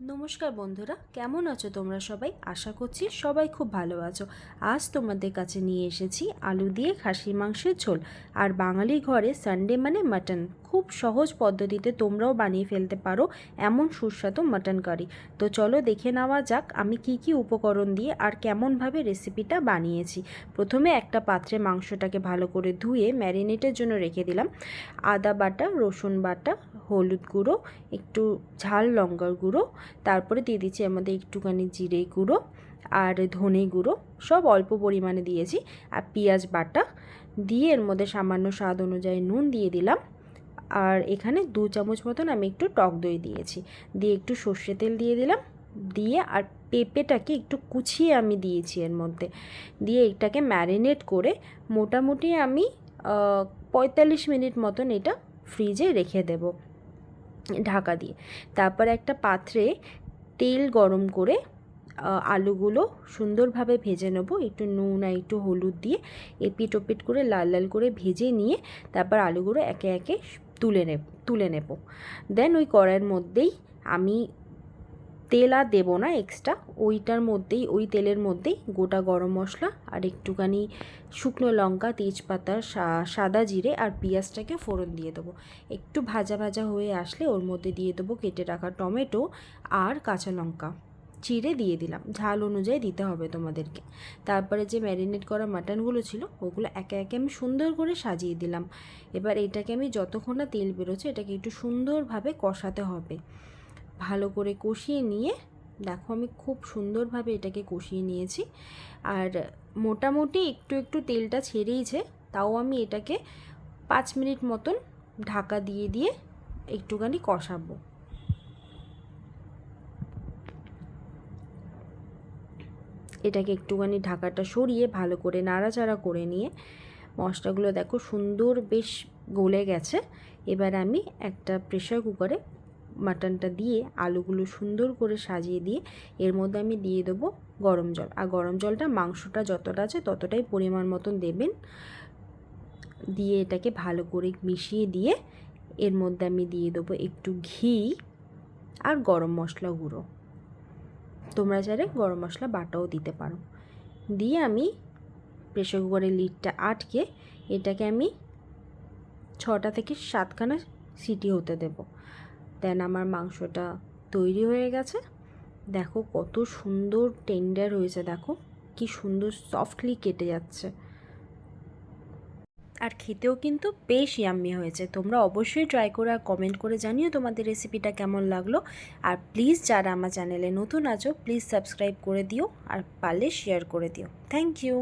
নমস্কার বন্ধুরা, কেমন আছো তোমরা সবাই? আশা করছি সবাই খুব ভালো আছো। আজ তোমাদের কাছে নিয়ে এসেছি আলু দিয়ে খাসির মাংসের ঝোল। আর বাঙালি ঘরে সানডে মানে মাটন খুব সহজ পদ্ধতিতে তোমরাও বানিয়ে ফেলতে পারো এমন সুস্বাদু মাটন কারি তো চলো দেখে নেওয়া যাক আমি কি কি উপকরণ দিয়ে আর কেমনভাবে রেসিপিটা বানিয়েছি। প্রথমে একটা পাত্রে মাংসটাকে ভালো করে ধুয়ে ম্যারিনেটের জন্য রেখে দিলাম। আদা বাটা, রসুন বাটা, হলুদ গুঁড়ো, একটু ঝাল লঙ্কার গুঁড়ো তারপরে দিয়ে দিচ্ছি মধ্যে একটুখানি জিরে গুঁড়ো আর ধনে গুঁড়ো, সব অল্প পরিমাণে দিয়েছি। আর পেঁয়াজ বাটা দিয়ে এর মধ্যে সামান্য স্বাদ অনুযায়ী নুন দিয়ে দিলাম। আর এখানে দু চামচ মতন আমি একটু টক দই দিয়েছি। দিয়ে একটু সর্ষে তেল দিয়ে দিলাম। দিয়ে আর পেঁপেটাকে একটু কুচিয়ে আমি দিয়েছি এর মধ্যে। দিয়ে এটাকে ম্যারিনেট করে মোটামুটি আমি পঁয়তাল্লিশ মিনিট মতন এটা ফ্রিজে রেখে দেব। ঢাকা দিয়ে। তারপর একটা পাত্রে তেল গরম করে আলুগুলো সুন্দরভাবে ভেজে নেব। একটু নুন আর একটু হলুদ দিয়ে এপিট ওপিট করে লাল লাল করে ভেজে নিয়ে তারপর আলুগুলো একে একে তুলে নেব তুলে নেব। দেন ওই কড়াইয়ের মধ্যেই আমি তেল আর দেবো না এক্সট্রা ওইটার মধ্যেই, ওই তেলের মধ্যেই গোটা গরম মশলা আর একটুখানি শুকনো লঙ্কা, তেজপাতা সাদা জিরে আর পেঁয়াজটাকে ফোড়ন দিয়ে দেবো। একটু ভাজা ভাজা হয়ে আসলে ওর মধ্যে দিয়ে দেবো কেটে রাখা টমেটো আর কাঁচা লঙ্কা। চিড়ে দিয়ে দিলাম। ঝাল অনুযায়ী দিতে হবে তোমাদেরকে। তারপরে যে ম্যারিনেট করা মাটনগুলো ছিল, ওগুলো একে একে আমি সুন্দর করে সাজিয়ে দিলাম। এবার এটাকে আমি যতক্ষণ না তেল বেরোচ্ছে, এটাকে একটু সুন্দরভাবে কষাতে হবে। ভালো করে কষিয়ে নিয়ে, দেখো আমি খুব সুন্দরভাবে এটাকে কষিয়ে নিয়েছি। আর মোটামুটি একটু একটু তেলটা ছেড়েইছে, তাও আমি এটাকে পাঁচ মিনিট মতন ঢাকা দিয়ে দিয়ে একটুখানি কষাবো। এটাকে একটুখানি ঢাকাটা সরিয়ে ভালো করে নাড়াচাড়া করে নিয়ে, মশলাগুলো দেখো সুন্দর বেশ গলে গেছে। এবার আমি একটা প্রেশার কুকারে মাটনটা দিয়ে আলুগুলো সুন্দর করে সাজিয়ে দিয়ে এর মধ্যে আমি দিয়ে দেবো গরম জল। আর গরম জলটা মাংসটা যতটা আছে ততটাই পরিমাণ মতন দেবেন। দিয়ে এটাকে ভালো করে মিশিয়ে দিয়ে এর মধ্যে আমি দিয়ে দেবো একটু ঘি আর গরম মশলা গুঁড়ো। তোমরা চাইলে গরম মশলা বাটাও দিতে পারো। দিয়ে আমি প্রেশার কুকারের লিডটা আটকে এটাকে আমি ছটা থেকে সাতখানা সিটি হতে দেবো। দেন আমার মাংসটা তৈরি হয়ে গেছে। দেখো কত সুন্দর টেন্ডার হয়েছে, দেখো। কি সুন্দর সফটলি কেটে যাচ্ছে। আর খেতেও কিন্তু বেশ ইয়াম্মি হয়েছে। তোমরা অবশ্যই ট্রাই করে আর কমেন্ট করে জানিও তোমাদের রেসিপিটা কেমন লাগল। আর প্লিজ যারা আমার চ্যানেলে নতুন আছো প্লিজ সাবস্ক্রাইব করে দিও আর পারলে শেয়ার করে দিও। Thank you